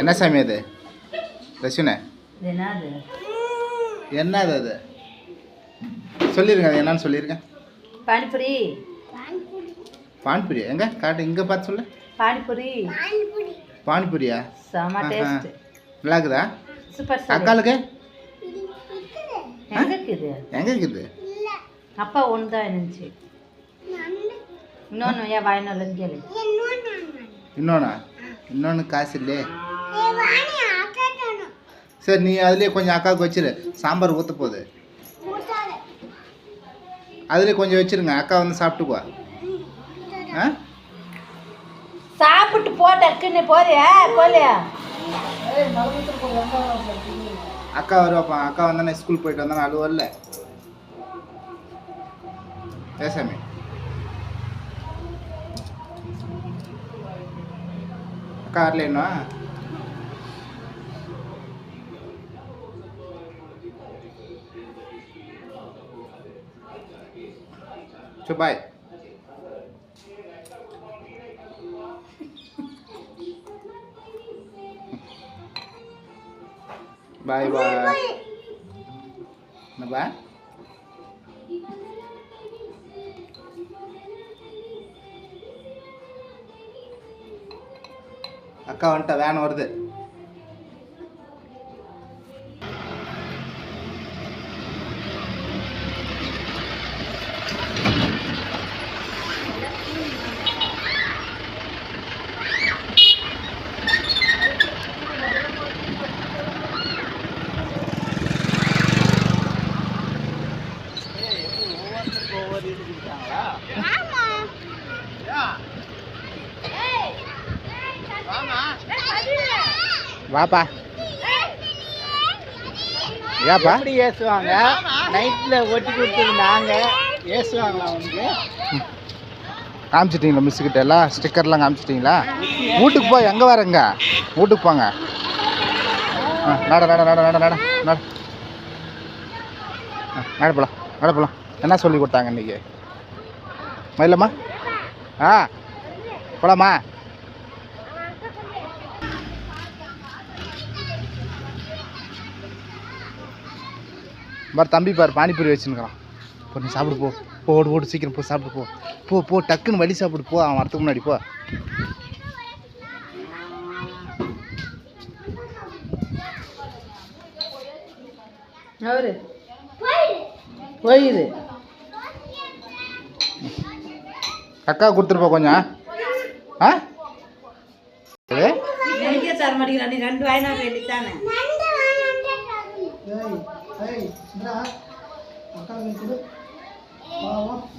என்ன சாமி அது? ரசுனே என்னது? அது? சொல்லிருங்க அது என்னன்னு சொல்லிருங்க. பானிபூரி. பானிபூரி. எங்க? காட்டு இங்கே பார்த்து சொல்லு. பானிபூரி. பானிபூரியா? செம. டேஸ்ட் நல்லா இருக்குதா சூப்பர் அக்காளுக்கு? எங்க இருக்குது? எங்க இருக்குது? அப்பா ஒன்று தான் இருந்துச்சு இன்னொன்று ஏன் வாயினாலன்னு கேளு. இன்னொன்னா? இன்னொன்று காசு இல்லையே. சரி நீ அதுலேயே கொஞ்சம் அக்காவுக்கு வச்சிரு. சாம்பார் ஊற்ற போகுது. அதுலேயே கொஞ்சம் வச்சிருங்க. அக்கா வந்து சாப்பிட்டுக்குவா ஆ? சாப்பிட்டு போ டக்குன்னு போறியா? போலியா? அக்கா வருவாப்பா. அக்கா வந்தானே ஸ்கூல் போயிட்டு வந்தானே அழுவல்ல. பேசாமி அக்கா வரல இன்னும்? சரி பாய் பாய் பாய் என்னப்பா அக்கா வந்துட்டா வேன் வருது வாப்பா. ஏப்பா? எப்படி ஏசுவாங்க? நைட்ல ஒட்டி கொடுத்துருந்தாங்க. ஏசுவாங்களா அவங்க காமிச்சிட்டிங்களா மிஸ் கிட்ட எல்லாம்? ஸ்டிக்கர்லாம் காமிச்சிட்டிங்களா? வீட்டுக்கு போய் எங்கே வரங்க வீட்டுக்கு போங்க. ஆ நட நட நட நட நட நட. ஆ, நட போலாம் நட போலாம். என்ன சொல்லி கொடுத்தாங்க இன்னைக்கு? மயிலம்மா? ஆ போலாமா? பாரு தம்பி பாரு பானிபூரி வச்சுருக்கிறான். போ நீ சாப்பிடு போ. போ ஓடு ஓடு சீக்கிரம் போ சாப்பிடு போ. போ போ டக்குன்னு வழி சாப்பிடு போ. அவன் வரதுக்கு முன்னாடி போ. அவரு போயிரு. அக்கா கொடுத்துருப்பா கொஞ்சம். ஆ? தர நீ ரெண்டு வாயினா வேண்டித்தானே Ei, ei, Brad, acá vem tudo. Vamos.